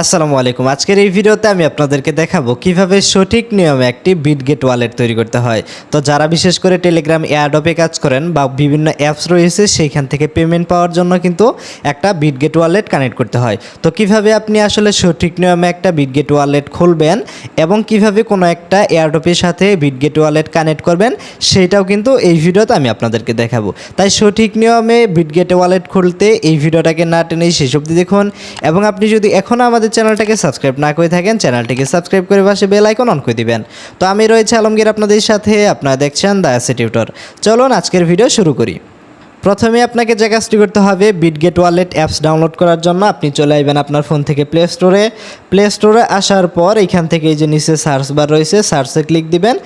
আসসালামু আলাইকুম। আজকের এই ভিডিওতে আমি আপনাদেরকে দেখাবো কীভাবে সঠিক নিয়মে একটি বিটগেট ওয়ালেট তৈরি করতে হয়। তো যারা বিশেষ করে টেলিগ্রাম এয়ারডপে কাজ করেন বা বিভিন্ন অ্যাপস রয়েছে, সেইখান থেকে পেমেন্ট পাওয়ার জন্য কিন্তু একটা বিটগেট ওয়ালেট কানেক্ট করতে হয়। তো কীভাবে আপনি আসলে সঠিক নিয়মে একটা বিটগেট ওয়ালেট খুলবেন এবং কীভাবে কোনো একটা এয়ারডপের সাথে বিটগেট ওয়ালেট কানেক্ট করবেন সেইটাও কিন্তু এই ভিডিওতে আমি আপনাদেরকে দেখাবো। তাই সঠিক নিয়মে বিটগেট ওয়ালেট খুলতে এই ভিডিওটাকে না টেনে শেষ অবধি দেখুন এবং আপনি যদি এখনও আমাদের চ্যানেলটাকে সাবস্ক্রাইব না করে থাকেন, চ্যানেলটিকে সাবস্ক্রাইব করে পাশে বেল আইকন অন করে দিবেন। তো আমি রয়েছে আলমগীর আপনাদের সাথে, আপনারা দেখছেন দ্য অ্যাসি টিউটর চলুন আজকের ভিডিও শুরু করি। প্রথমে আপনাকে যে কাজটি করতে হবে বিটগেট ওয়ালেট অ্যাপস ডাউনলোড করার জন্য আপনি চলে আসবেন আপনার ফোন থেকে প্লে স্টোরে প্লে স্টোরে আসার পর এইখান থেকে এই যে নিচে সার্চ বার রয়েছে সার্চে ক্লিক দিবেন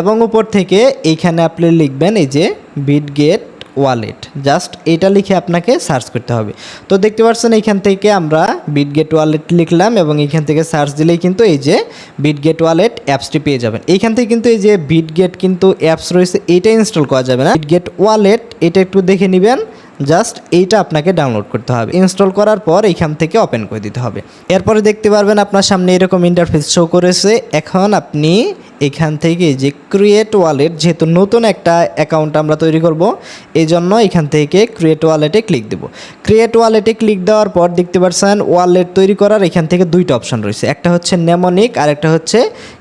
এবং উপর থেকে এইখানে আপনি লিখবেন এই যে বিটগেট ওয়ালেট জাস্ট এটা লিখে আপনাকে সার্চ করতে হবে। তো দেখতে পাচ্ছেন এইখান থেকে আমরা বিটগেট ওয়ালেট লিখলাম এবং এইখান থেকে সার্চ দিলেই কিন্তু এই যে বিটগেট ওয়ালেট অ্যাপসটি পেয়ে যাবেন। এইখান থেকে কিন্তু এই যে বিটগেট কিন্তু অ্যাপস রয়েছে এইটা ইনস্টল করা যাবে না। বিটগেট ওয়ালেট এটা একটু দেখে নেবেন। জাস্ট এইটা আপনাকে ডাউনলোড করতে হবে। ইনস্টল করার পর এইখান থেকে ওপেন করে দিতে হবে। এরপরে দেখতে পারবেন আপনার সামনে এরকম ইন্টারফেস শো করেছে। এখন আপনি এখান থেকে যে ক্রিয়েট ওয়ালেট যেহেতু নতুন একটা অ্যাকাউন্ট আমরা তৈরি করব এই জন্য এখান থেকে ক্রিয়েট ওয়ালেটে ক্লিক দেব। ক্রিয়েট ওয়ালেটে ক্লিক দেওয়ার পর দেখতে পাচ্ছেন ওয়ালেট তৈরি করার এখান থেকে দুইটা অপশন রয়েছে। একটা হচ্ছে নেমনিক আর একটা হচ্ছে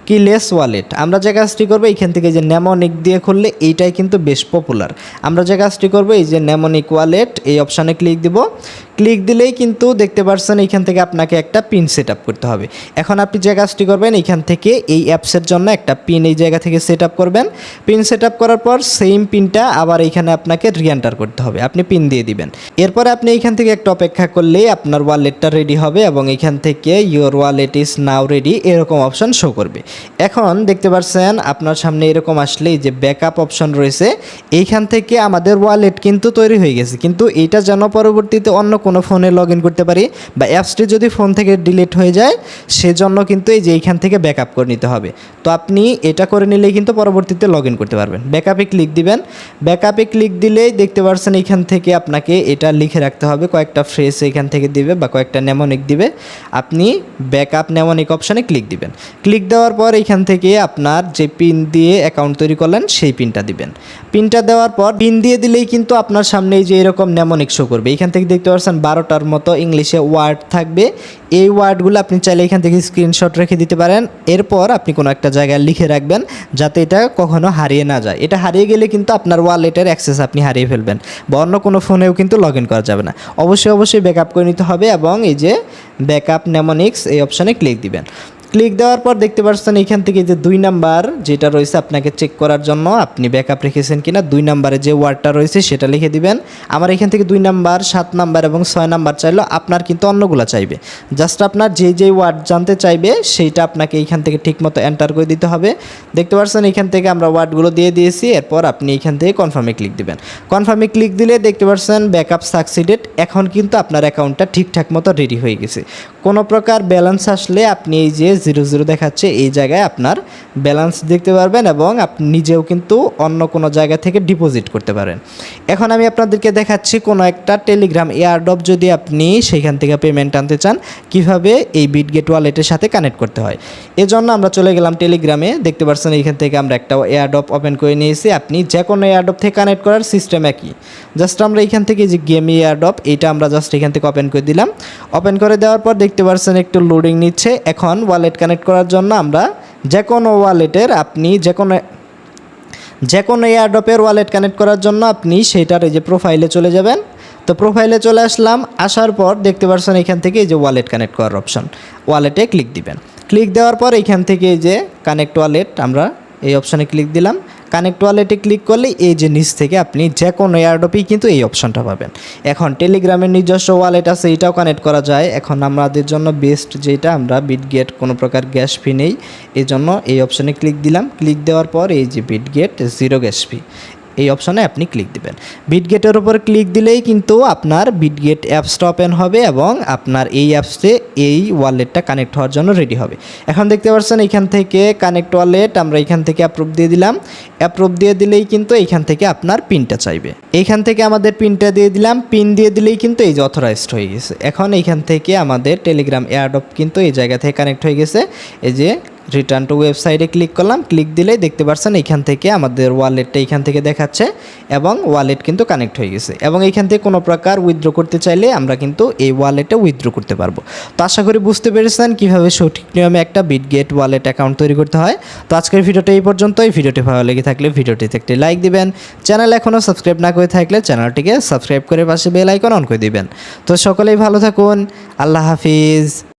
কিলেস ওয়ালেট আমরা যে কাজটি করব, এখান থেকে যে নেমনিক দিয়ে খুললে এইটাই কিন্তু বেশ পপুলার আমরা যে কাজটি করব, এই যে নেমনিক ওয়ালেট এই অপশানে ক্লিক দিব। ক্লিক দিলেই কিন্তু দেখতে পাচ্ছেন এইখান থেকে আপনাকে একটা পিন সেট করতে হবে। এখন আপনি যে কাজটি করবেন, এইখান থেকে এই অ্যাপসের জন্য একটা পিন এই জায়গা থেকে সেট করবেন। পিন সেট করার পর সেম পিনটা আবার এইখানে আপনাকে রিএন্টার করতে হবে। আপনি পিন দিয়ে দিবেন। এরপরে আপনি এইখান থেকে একটা অপেক্ষা করলেই আপনার ওয়ালেটটা রেডি হবে এবং এইখান থেকে your wallet is now ready এরকম অপশন শো করবে। এখন দেখতে পাচ্ছেন আপনার সামনে এরকম আসলেই যে ব্যাকআপ অপশন রয়েছে, এইখান থেকে আমাদের ওয়ালেট কিন্তু তৈরি হয়ে গেছে। কিন্তু এইটা যেন পরবর্তীতে অন্য কোনো ফোনে লগ ইন করতে পারি বা অ্যাপসটি যদি ফোন থেকে ডিলিট হয়ে যায়, সেজন্য কিন্তু এই যে এইখান থেকে ব্যাকআপ করে নিতে হবে। তো আপনি এটা করে নিলেই কিন্তু পরবর্তীতে লগ ইন করতে পারবেন। ব্যাকআপে ক্লিক দিবেন। ব্যাকআপে ক্লিক দিলেই দেখতে পাচ্ছেন এইখান থেকে আপনাকে এটা লিখে রাখতে হবে। কয়েকটা ফ্রেস এখান থেকে দিবে বা কয়েকটা নেমনিক দিবে। আপনি ব্যাকআপ নেমনিক অপশানে ক্লিক দিবেন। ক্লিক দেওয়ার পর এইখান থেকে আপনার যে পিন দিয়ে অ্যাকাউন্ট তৈরি করলেন, সেই পিনটা দিবেন। পিনটা দেওয়ার পর পিন দিয়ে দিলেই কিন্তু আপনার সামনে এই যে এরকম নেমনিক শো করবে। এইখান থেকে দেখতে পাচ্ছেন বারোটার মতো ইংলিশে ওয়ার্ড থাকবে। এই ওয়ার্ডগুলো আপনি চাইলে এখান থেকে স্ক্রিনশট রেখে দিতে পারেন। এরপর আপনি কোনো একটা জায়গায় লিখে রাখবেন যাতে এটা কখনও হারিয়ে না যায়। এটা হারিয়ে গেলে কিন্তু আপনার ওয়ালেটের অ্যাক্সেস আপনি হারিয়ে ফেলবেন বা অন্য কোনো ফোনেও কিন্তু লগ করা যাবে না। অবশ্যই অবশ্যই ব্যাকআপ করে নিতে হবে এবং এই যে ব্যাকআপ নেমনিক্স এই অপশানে ক্লিক দিবেন। ক্লিক দেওয়ার পর দেখতে পাচ্ছেন এখান থেকে যে দুই নাম্বার যেটা রয়েছে আপনাকে চেক করার জন্য, আপনি ব্যাকআপ রেখেছেন কিনা, দুই নাম্বারে যে ওয়ার্ডটা রয়েছে সেটা লিখে দিবেন। আমার এখান থেকে দুই নাম্বার, সাত নাম্বার এবং ছয় নাম্বার চাইলো, আপনার কিন্তু অন্যগুলো চাইবে। জাস্ট আপনার যে যে ওয়ার্ড জানতে চাইবে, সেইটা আপনাকে এইখান থেকে ঠিকমতো এন্টার করে দিতে হবে। দেখতে পাচ্ছেন এখান থেকে আমরা ওয়ার্ডগুলো দিয়ে দিয়েছি, এরপর আপনি এখান থেকে কনফার্মে ক্লিক দিবেন। কনফার্মে ক্লিক দিলে দেখতে পাচ্ছেন ব্যাকআপ সাকসিডেড এখন কিন্তু আপনার অ্যাকাউন্টটা ঠিকঠাক মতো রেডি হয়ে গেছে। কোনো প্রকার ব্যালেন্স আসলে আপনি এই যে জিরো জিরো দেখাচ্ছে, এই জায়গায় আপনার ব্যালেন্স দেখতে পারবেন এবং আপনি নিজেও কিন্তু অন্য কোনো জায়গা থেকে ডিপোজিট করতে পারেন। এখন আমি আপনাদেরকে দেখাচ্ছি কোনো একটা টেলিগ্রাম এয়ারডপ যদি আপনি সেখান থেকে পেমেন্ট আনতে চান, কীভাবে এই বিটগেট ওয়ালেটের সাথে কানেক্ট করতে হয়। এজন্য আমরা চলে গেলাম টেলিগ্রামে দেখতে পাচ্ছেন এইখান থেকে আমরা একটা এয়ারডপ ওপেন করে নিয়েছি। আপনি যে কোনো এয়ারডপ থেকে কানেক্ট করার সিস্টেম একই। জাস্ট আমরা এইখান থেকে যে গেম এয়ারডপ এইটা আমরা জাস্ট এখান থেকে ওপেন করে দিলাম। ওপেন করে দেওয়ার পর দেখতে পাচ্ছেন একটু লোডিং নিচ্ছে। এখন ওয়ালেট কানেক্ট করার জন্য আমরা যে কোনো ওয়ালেটের আপনি যে কোনো যে কোনো এয়ারডপের ওয়ালেট কানেক্ট করার জন্য আপনি সেইটার এই যে প্রোফাইলে চলে যাবেন। তো প্রোফাইলে চলে আসলাম, আসার পর দেখতে পাচ্ছেন এখান থেকে এই যে ওয়ালেট কানেক্ট করার অপশন ওয়ালেটে ক্লিক দিবেন। ক্লিক দেওয়ার পর এখান থেকে এই যে কানেক্ট ওয়ালেট আমরা এই অপশানে ক্লিক দিলাম। কানেক্ট ওয়ালেটে ক্লিক করলে এই যে নিচ থেকে আপনি যে কোনো এয়ারডপেই কিন্তু এই অপশনটা পাবেন। এখন টেলিগ্রামের নিজস্ব ওয়ালেট আছে, এটাও কানেক্ট করা যায়। এখন আমাদের জন্য বেস্ট যেটা, আমরা বিটগেট কোনো প্রকার গ্যাস ফি নেই। এই জন্য এই অপশানে ক্লিক দিলাম। ক্লিক দেওয়ার পর এই যে বিটগেট জিরো গ্যাস ফি এই অপশনে আপনি ক্লিক দিবেন। বিটগেটের উপর ক্লিক দিলেই কিন্তু আপনার বিটগেট অ্যাপসটা ওপেন হবে এবং আপনার এই অ্যাপসে এই ওয়ালেটটা কানেক্ট হওয়ার জন্য রেডি হবে। এখন দেখতে পাচ্ছেন এখান থেকে কানেক্ট ওয়ালেট আমরা এখান থেকে অ্যাপ্রুভ দিয়ে দিলাম। অ্যাপ্রুভ দিয়ে দিলেই কিন্তু এইখান থেকে আপনার পিনটা চাইবে। এইখান থেকে আমাদের পিনটা দিয়ে দিলাম। পিন দিয়ে দিলেই কিন্তু এই যে অথরাইজড হয়ে গেছে। এখন এইখান থেকে আমাদের টেলিগ্রাম এয়ারডপ কিন্তু এই জায়গা থেকে কানেক্ট হয়ে গেছে। এই যে রিটার্ন টু ওয়েবসাইটে ক্লিক করলাম ক্লিক দিলেই দেখতে পাচ্ছেন এখান থেকে আমাদের ওয়ালেটটা এখান থেকে দেখাচ্ছে এবং ওয়ালেট কিন্তু কানেক্ট হয়ে গেছে। এবং এখান থেকে কোনো প্রকার উইথড্র করতে চাইলে আমরা কিন্তু এই ওয়ালেটে উইথড্র করতে পারব। তো আশা করি বুঝতে পেরেছেন কীভাবে সঠিক নিয়মে একটা বিটগেট ওয়ালেট অ্যাকাউন্ট তৈরি করতে হয়। তো আজকের ভিডিওটা এই পর্যন্তই। ভিডিওটি ভালো লেগে থাকলে ভিডিওটিতে একটি লাইক দিবেন। চ্যানেল এখনও সাবস্ক্রাইব না করে থাকলে চ্যানেলটিকে সাবস্ক্রাইব করে পাশে বেল আইকন অন করে দিবেন। তো সকলেই ভালো থাকুন। আল্লাহ হাফিজ।